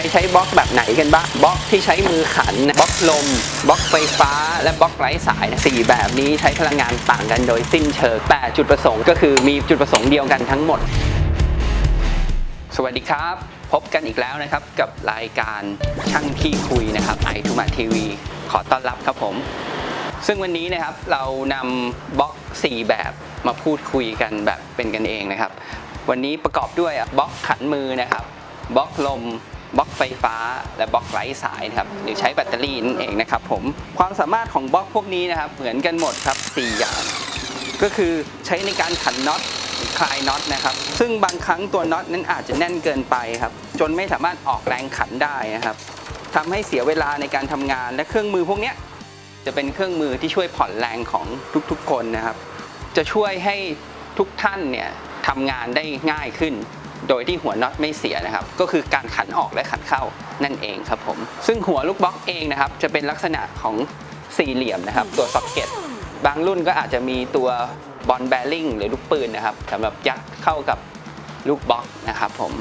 รใช้บล็อกแบบไหนกันบ้างบล็อกที่ใช้มือขันบล็อกลมบล็อกไฟฟ้า และบล็อกไร้สายสี่แบบนี้ใช้พลังงานต่างกันโดยสิ้นเชิงแต่จุดประสงค์ก็คือมีจุดประสงค์เดียวกันทั้งหมด สวัสดีครับ พบกันอีกแล้วนะครับกับรายการช่างที่คุยนะครับไอทูมาทีวีขอต้อนรับครับผม ซึ่งวันนี้นะครับเรานำบล็อก 4 แบบมาพูดคุยกันแบบเป็นกันเองนะครับ วันนี้ประกอบด้วยบล็อกขันมือนะครับบล็อกลม บล็อกไฟฟ้า และบล็อกไร้สายนะครับหรือใช้แบตเตอรี่นั่นเองนะครับผมความสามารถของบล็อกพวกนี้นะครับเหมือนกันหมดครับ 4 อย่าง ก็คือใช้ในการขันน็อตคลายน็อตนะครับ ซึ่งบางครั้งตัวน็อตนั้นอาจจะแน่นเกินไปครับ จนไม่สามารถออกแรงขันได้นะครับทำให้เสียเวลาในการทำงานและเครื่องมือพวกนี้จะเป็นเครื่องมือที่ช่วยผ่อนแรงของทุกๆคนนะครับ จะช่วยให้ทุกท่านเนี่ยทำงานได้ง่ายขึ้น โดยที่หัวน็อตไม่เสียนะครับ ก็คือการขันออกและขันเข้านั่นเองครับผม ซึ่งหัวลูกบล็อกเองนะครับ จะเป็นลักษณะของสี่เหลี่ยมนะครับ ตัวซ็อกเก็ตบางรุ่นก็อาจจะมีตัวบอลแบริ่งหรือลูกปืนนะครับสำหรับยัดเข้ากับลูกบล็อกนะครับผม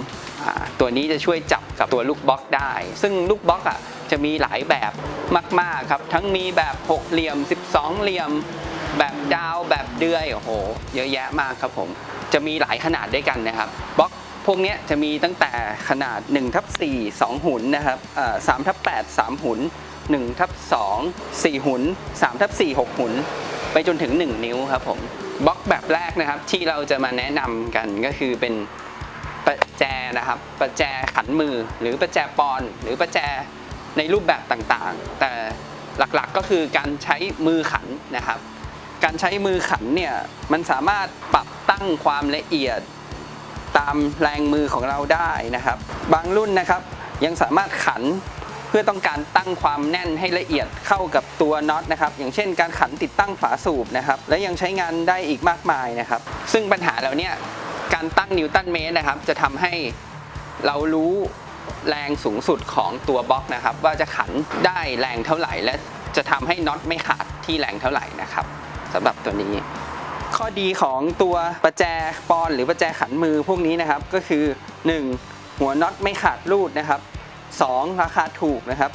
ตัวนี้จะช่วยจับกับตัวลูกบล็อกได้ ซึ่งลูกบล็อกอะจะมีหลายแบบมาก ๆ ครับ ทั้งมีแบบ6เหลี่ยม 12 เหลี่ยม แบบดาวแบบเดือย โอ้โห เยอะแยะมากครับผม จะมีหลายขนาดด้วยกันนะครับบล็อก วกเนี้ยจะมีตั้งแต่ขนาด1ทับ4 2 หุนนะครับอ่า3ทับ8 3 หุน1ทับ2 4 หุน3ทับ4 6 หุนไปจนถึง 1 นิ้วครับผมบล็อกแบบแรกนะครับที่เราจะมาแนะนำกันก็คือเป็นประแจนะครับ ประแจขันมือหรือประแจปอน หรือประแจในรูปแบบต่างๆ แต่หลักๆก็คือการใช้มือขันนะครับ การใช้มือขันเนี่ยมันสามารถปรับตั้งความละเอียด ตามแรงมือของเราได้นะครับ บางรุ่นนะครับยังสามารถขันเพื่อต้องการตั้งความแน่นให้ละเอียดเข้ากับตัวน็อตนะครับ อย่างเช่น การขันติดตั้งฝาสูบนะครับ และยังใช้งานได้อีกมากมายนะครับ ซึ่งปัญหาเราเนี่ยการตั้งนิวตันเมตรนะครับ จะทำให้เรารู้แรงสูงสุดของตัวบล็อกนะครับ ว่าจะขันได้แรงเท่าไหร่ และจะทำให้น็อตไม่ขาดที่แรงเท่าไหร่นะครับสำหรับตัวนี้ ข้อดีของตัวประแจปอนหรือประแจขันมือพวกนี้นะครับก็คือ 1. หัวน็อตไม่ขาดรูดนะครับ 2. ราคาถูกนะครับ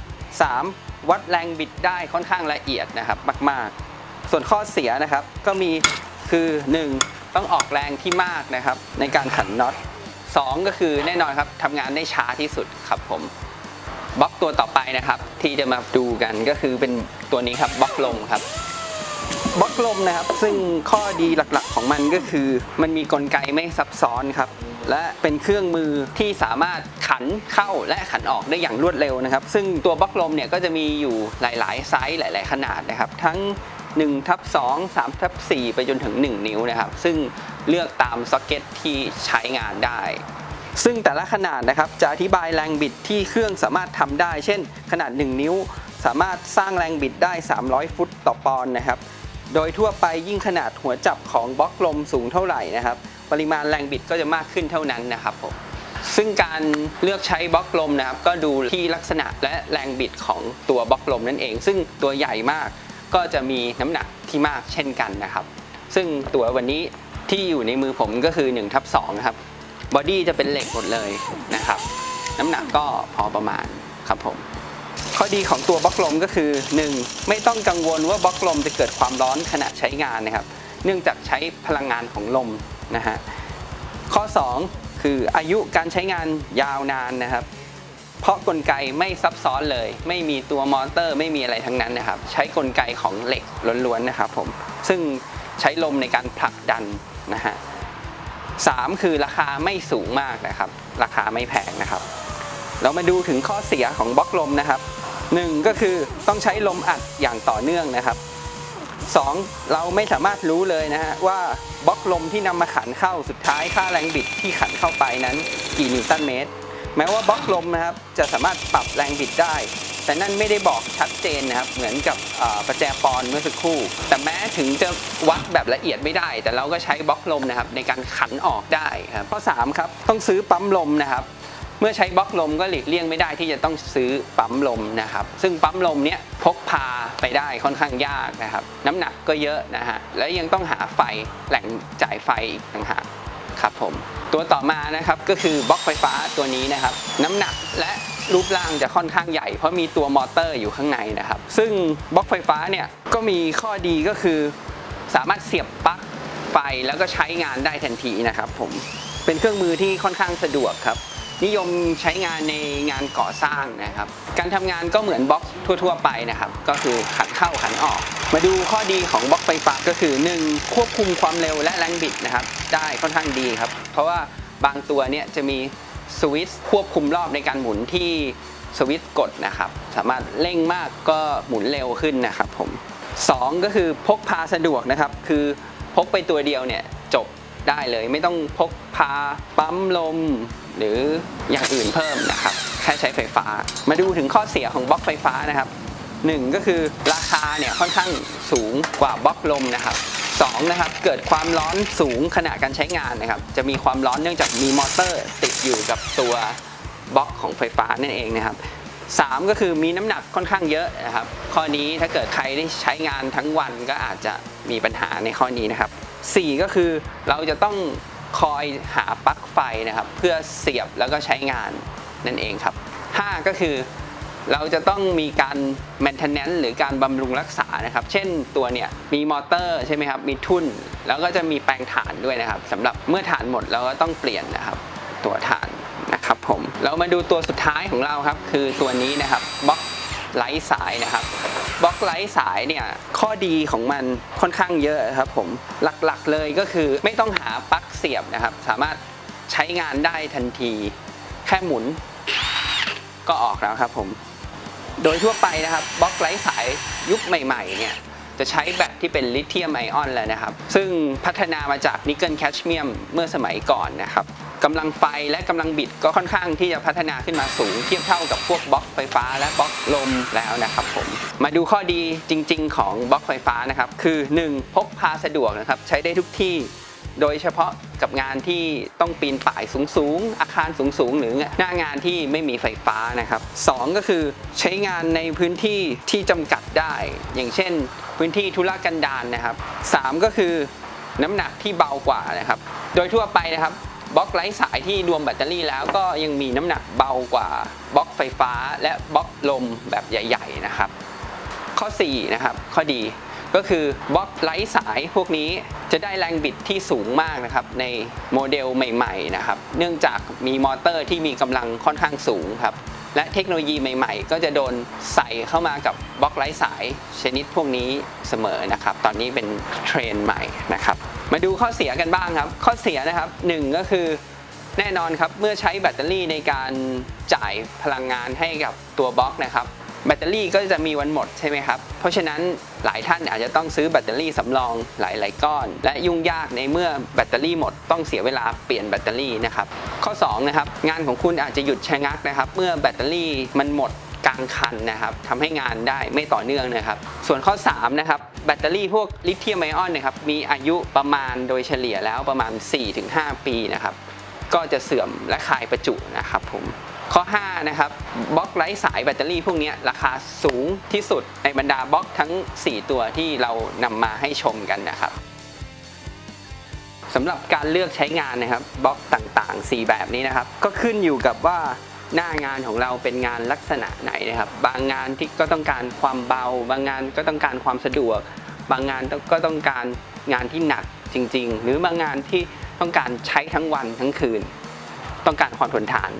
3. วัดแรงบิดได้ค่อนข้างละเอียดนะครับมาก ๆ ส่วนข้อเสียนะครับก็มีคือ 1. ต้องออกแรงที่มากนะครับในการขันน็อต 2 ก็คือแน่นอนครับทำงานได้ช้าที่สุดครับผมบล็อกตัวต่อไปนะครับที่จะมาดูกันก็คือเป็นตัวนี้ครับบล็อกลมครับ บล็อกลมนะครับ ซึ่งข้อดีหลักๆของมันก็คือ มันมีกลไกไม่ซับซ้อนครับ และเป็นเครื่องมือที่สามารถขันเข้าและขันออกได้อย่างรวดเร็วนะครับ ซึ่งตัวบล็อกลมเนี่ยก็จะมีอยู่หลายๆไซส์หลาย ๆ ขนาดนะครับ ทั้ง1ทับ2 3ทับ4ไปจนถึง 1 นิ้วนะครับ ซึ่งเลือกตามซ็อกเก็ตที่ใช้งานได้ ซึ่งแต่ละขนาดนะครับจะอธิบายแรงบิดที่เครื่องสามารถทำได้ เช่น ขนาด 1 นิ้ว สามารถสร้างแรงบิดได้ 300 ฟุตต่อปอนด์นะครับ โดยทั่วไปยิ่งขนาดหัวจับของบล็อกลมสูงเท่าไหร่นะครับ ปริมาณแรงบิดก็จะมากขึ้นเท่านั้นนะครับผมซึ่งการเลือกใช้บล็อกลมนะครับ ก็ดูที่ลักษณะและแรงบิดของตัวบล็อกลมนั่นเอง ซึ่งตัวใหญ่มากก็จะมีน้ำหนักที่มากเช่นกันนะครับ ซึ่งตัววันนี้ที่อยู่ในมือผมก็คือ1ทับ2นะครับบอดี้จะเป็นเหล็กหมดเลยนะครับ น้ำหนักก็พอประมาณครับผม อดีของตัวบล็อกลมก็คือ 1. ไม่ต้องกังวลว่าบล็อกลมจะเกิดความร้อนขณะใช้งานนะครับ เนื่องจากใช้พลังงานของลมนะฮะข้อ 2 คืออายุการใช้งานยาวนานนะครับ เพราะกลไกไม่ซับซ้อนเลย ไม่มีตัวมอเตอร์ไม่มีอะไรทั้งนั้นนะครับ ใช้กลไกของเหล็กล้วนๆนะครับผมซึ่งใช้ลมในการผลักดันนะฮะ3คือราคาไม่สูงมากนะครับ ราคาไม่แพงนะครับ เรามาดูถึงข้อเสียของบล็อกลมนะครับ 1 ก็คือต้องใช้ลมอัดอย่างต่อเนื่องนะครับ 2. เราไม่สามารถรู้เลยนะฮะว่าบล็อกลมที่นำมาขันเข้าสุดท้ายค่าแรงบิดที่ขันเข้าไปนั้นกี่นิวตันเมตร แม้ว่าบล็อกลมนะครับจะสามารถปรับแรงบิดได้ แต่นั่นไม่ได้บอกชัดเจนนะครับ เหมือนกับประแจปอนเมื่อสักครู่ แต่แม้ถึงจะวัดแบบละเอียดไม่ได้ แต่เราก็ใช้บล็อกลมนะครับในการขันออกได้ครับข้อ3ครับต้องซื้อปั๊มลมนะครับ เมื่อใช้บล็อกลมก็หลีกเลี่ยงไม่ได้ที่จะต้องซื้อปั๊มลมนะครับ ซึ่งปั๊มลมเนี้ยพกพาไปได้ค่อนข้างยากนะครับ น้ำหนักก็เยอะนะฮะแล้วยังต้องหาไฟแหล่งจ่ายไฟอีกต่างหากครับผม ตัวต่อมานะครับก็คือบล็อกไฟฟ้าตัวนี้นะครับ น้ำหนักและรูปร่างจะค่อนข้างใหญ่ เพราะมีตัวมอเตอร์อยู่ข้างในนะครับ ซึ่งบล็อกไฟฟ้าเนี่ยก็มีข้อดีก็คือ สามารถเสียบปลั๊กไฟแล้วก็ใช้งานได้ทันทีนะครับ ผมเป็นเครื่องมือที่ค่อนข้างสะดวกครับ นิยมใช้งานในงานก่อสร้างนะครับ การทำงานก็เหมือนบล็อกทั่ว ๆ ไปนะครับ ก็คือขันเข้าขันออก มาดูข้อดีของบล็อกไฟฟ้าก็คือ 1. ควบคุมความเร็วและแรงบิดนะครับ ได้ค่อนข้างดีครับ เพราะว่าบางตัวเนี่ยจะมีสวิตช์ควบคุมรอบในการหมุนที่สวิตช์กดนะครับ สามารถเร่งมากก็หมุนเร็วขึ้นนะครับผม 2 ก็คือพกพาสะดวกนะครับ คือพกไปตัวเดียวเนี่ยจบได้เลย ไม่ต้องพกพาปั๊มลม หรืออย่างอื่นเพิ่มนะครับแค่ใช้ไฟฟ้า มาดูถึงข้อเสียของบล็อกไฟฟ้านะครับ 1 ก็คือราคาเนี่ยค่อนข้างสูงกว่าบล็อกลมนะครับ2นะครับเกิดความร้อนสูงขณะการใช้งานนะครับ จะมีความร้อนเนื่องจากมีมอเตอร์ติดอยู่กับตัวบล็อกของไฟฟ้านั่นเองนะครับ 3 ก็คือมีน้ำหนักค่อนข้างเยอะนะครับ ข้อนี้ถ้าเกิดใครได้ใช้งานทั้งวันก็อาจจะมีปัญหาในข้อนี้นะครับ 4 ก็คือเราจะต้อง คอยหาปลั๊กไฟนะครับ เพื่อเสียบแล้วก็ใช้งานนั่นเองครับ 5 ก็คือเราจะต้องมีการ maintenance หรือการบำรุงรักษานะครับ เช่นตัวเนี่ยมีมอเตอร์ใช่ไหมครับ มีทุ่น แล้วก็จะมีแปลงถ่านด้วยนะครับสำหรับเมื่อถ่านหมดเราก็ต้องเปลี่ยนนะครับ ตัวถ่านนะครับผม เรามาดูตัวสุดท้ายของเราครับ คือตัวนี้นะครับบล็อกไร้สายนะครับ บล็อกไร้สายเนี่ยข้อดีของมันค่อนข้างเยอะครับผมหลักๆเลยก็คือไม่ต้องหาปลั๊กเสียบนะครับ สามารถใช้งานได้ทันที แค่หมุนก็ออกแล้วครับผมโดยทั่วไปนะครับบล็อกไร้สายยุคใหม่ๆเนี่ยจะใช้แบตที่เป็นลิเธียมไอออนแล้วนะครับ ซึ่งพัฒนามาจากนิกเกิลแคชเมียมเมื่อสมัยก่อนนะครับ กำลังไฟและกำลังบิดก็ค่อนข้างที่จะพัฒนาขึ้นมาสูง เทียบเท่ากับพวกบล็อกไฟฟ้าและบล็อกลมแล้วนะครับผมมาดูข้อดีจริง ๆ ของบล็อกไฟฟ้านะครับคือ 1. พกพาสะดวกนะครับใช้ได้ทุกที่โดยเฉพาะกับงานที่ต้องปีนป่ายสูงๆ อาคารสูงๆ หรือหน้างานที่ไม่มีไฟฟ้านะครับ 2 ก็คือใช้งานในพื้นที่ที่จำกัดได้ อย่างเช่น พื้นที่ธุรกันดารนะครับ 3 ก็คือน้ำหนักที่เบากว่านะครับ โดยทั่วไปนะครับ บล็อกไร้สายที่รวมแบตเตอรี่แล้วก็ยังมีน้ำหนักเบากว่าบล็อกไฟฟ้าและบล็อกลมแบบใหญ่ ๆ นะครับ ข้อ 4 นะครับ ข้อดีก็คือบล็อกไร้สายพวกนี้จะได้แรงบิดที่สูงมากนะครับในโมเดลใหม่ๆนะครับ เนื่องจากมีมอเตอร์ที่มีกำลังค่อนข้างสูงครับ และเทคโนโลยีใหม่ๆ ก็จะโดนใส่เข้ามากับบล็อกไร้สายชนิดพวกนี้เสมอนะครับ ตอนนี้เป็นเทรนด์ใหม่นะครับ มาดูข้อเสียกันบ้างครับ ข้อเสียนะครับหนึ่งก็คือแน่นอนครับ เมื่อใช้แบตเตอรี่ในการจ่ายพลังงานให้กับตัวบล็อกนะครับ แบตเตอรี่ก็จะมีวันหมดใช่ไหมครับ เพราะฉะนั้นหลายท่านอาจจะต้องซื้อแบตเตอรี่สำรองหลาย ๆ ก้อน และยุ่งยากในเมื่อแบตเตอรี่หมดต้องเสียเวลาเปลี่ยนแบตเตอรี่นะครับ ข้อ2นะครับงานของคุณอาจจะหยุดชะงักนะครับ เมื่อแบตเตอรี่มันหมด กลางคันนะครับทำให้งานได้ไม่ต่อเนื่องนะครับ ส่วนข้อ3นะครับแบตเตอรี่พวกลิเธียมไอออนนะครับมีอายุประมาณโดยเฉลี่ยแล้วประมาณ 4-5 ปีนะครับก็จะเสื่อมและคายประจุนะครับผมข้อ5นะครับบล็อกไร้สายแบตเตอรี่พวกนี้ราคาสูงที่สุดในบรรดาบล็อกทั้ง 4 ตัวที่เรานำมาให้ชมกันนะครับสำหรับการเลือกใช้งานนะครับบล็อกต่างๆ 4 แบบนี้นะครับ ก็ขึ้นอยู่กับว่า หน้างานของเราเป็นงานลักษณะไหนนะครับ บางงานที่ก็ต้องการความเบา บางงานก็ต้องการความสะดวก บางงานก็ต้องการงานที่หนักจริง ๆ หรือบางงานที่ต้องการใช้ทั้งวันทั้งคืน ต้องการความทนทาน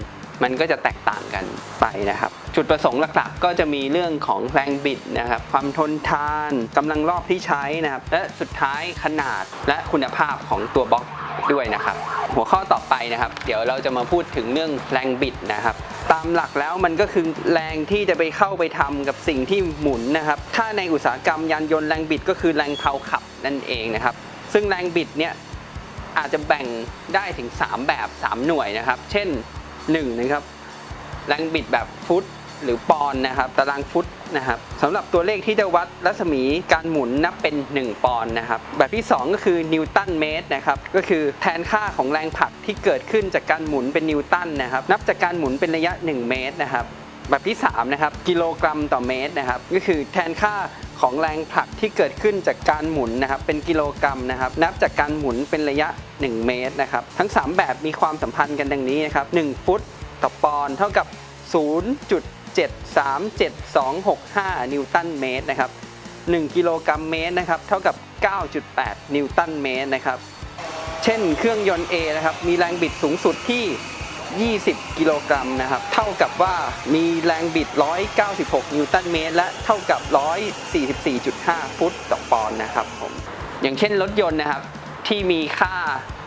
มันก็จะแตกต่างกันไปนะครับ จุดประสงค์หลักๆ ก็จะมีเรื่องของแรงบิดนะครับ ความทนทานกำลังรอบที่ใช้นะครับ และสุดท้ายขนาดและคุณภาพของตัวบล็อก ด้วยนะครับ หัวข้อต่อไปนะครับ เดี๋ยวเราจะมาพูดถึงเรื่องแรงบิดนะครับ ตามหลักแล้วมันก็คือแรงที่จะไปเข้าไปทำกับสิ่งที่หมุนนะครับ ถ้าในอุตสาหกรรมยานยนต์แรงบิดก็คือแรงเพลาขับนั่นเองนะครับ ซึ่งแรงบิดเนี่ยอาจจะแบ่งได้ถึง 3 แบบ 3 หน่วยนะครับ เช่น1นะครับแรงบิดแบบฟุต หรือปอนด์นะครับตารางฟุตนะครับสำหรับตัวเลขที่จะวัดรัศมีการหมุนนับเป็น 1 ปอนด์นะครับ แบบที่ 2 ก็คือนิวตันเมตรนะครับก็คือแทนค่าของแรงผลักที่เกิดขึ้นจากการหมุนเป็นนิวตันนะครับ นับจากการหมุนเป็นระยะ 1 เมตรนะครับ แบบที่3นะครับกิโลกรัมต่อเมตรนะครับ ก็คือแทนค่าของแรงผลักที่เกิดขึ้นจากการหมุนนะครับ เป็นกิโลกรัมนะครับ นับจากการหมุนเป็นระยะ 1 เมตรนะครับ ทั้ง 3 แบบมีความสัมพันธ์กันดังนี้นะครับ1ฟุตต่อปอนด์เท่ากับ 0.737265นิวตันเมตรนะครับ 1 กิโลกรัมเมตรนะครับ เท่ากับ 9.8 นิวตันเมตรนะครับ เช่นเครื่องยนต์ A นะครับ มีแรงบิดสูงสุดที่ 20 กิโลกรัมนะครับ เท่ากับว่ามีแรงบิด 196 นิวตันเมตร และเท่ากับ 144.5 ฟุตต่อปอนด์นะครับผม อย่างเช่นรถยนต์นะครับที่มีค่า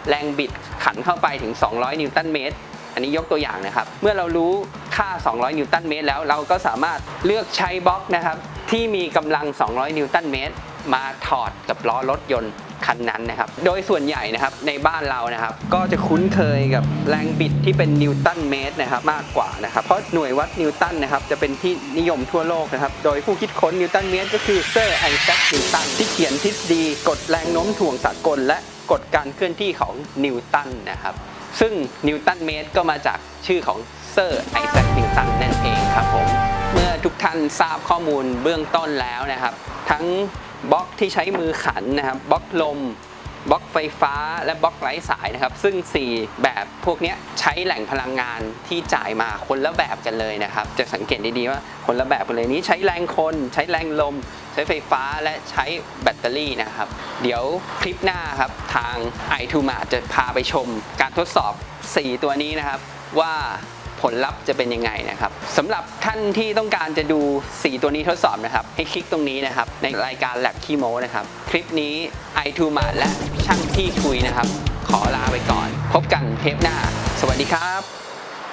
แรงบิดขันเข้าไปถึง 200 นิวตันเมตร อันนี้ยกตัวอย่างนะครับ เมื่อเรารู้ค่า 200 นิวตันเมตรแล้วเราก็สามารถเลือกใช้บล็อกนะครับที่มีกำลัง 200 นิวตันเมตร มาถอดกับล้อรถยนต์คันนั้นนะครับ โดยส่วนใหญ่นะครับในบ้านเรานะครับ ก็จะคุ้นเคยกับแรงบิดที่เป็นนิวตันเมตรนะครับมากกว่านะครับ เพราะหน่วยวัดนิวตันนะครับจะเป็นที่นิยมทั่วโลกนะครับ โดยผู้คิดค้นนิวตันเมตร ก็คือเซอร์ไอแซคนิวตันที่เขียนทฤษฎีกฎแรงโน้มถ่วงสากล และกฎการเคลื่อนที่ของนิวตันนะครับ ซึ่งนิวตันเมตรก็มาจากชื่อของเซอร์ไอแซคนิวตันนั่นเองครับผมเมื่อทุกท่านทราบข้อมูลเบื้องต้นแล้วนะครับ ทั้งบล็อกที่ใช้มือขันนะครับบล็อกลม บล็อกไฟฟ้าและบล็อกไร้สายนะครับ ซึ่ง 4 แบบพวกนี้ใช้แหล่งพลังงานที่จ่ายมาคนละแบบกันเลยนะครับ จะสังเกตดีๆว่าคนละแบบกันเลยนี้ใช้แรงคน ใช้แรงลม ใช้ไฟฟ้าและใช้แบตเตอรี่นะครับ เดี๋ยวคลิปหน้าครับทาง i t u m a จะพาไปชมการทดสอบ 4 ตัวนี้นะครับว่า ผลลัพธ์จะเป็นยังไงนะครับสำหรับท่านที่ต้องการจะดู 4 ตัวนี้ทดสอบนะครับ ให้คลิกตรงนี้นะครับ ในรายการแลบคีโมนะครับ คลิปนี้ i t u m a และช่างที่คุยนะครับ ขอลาไปก่อน พบกันเทปหน้า สวัสดีครับ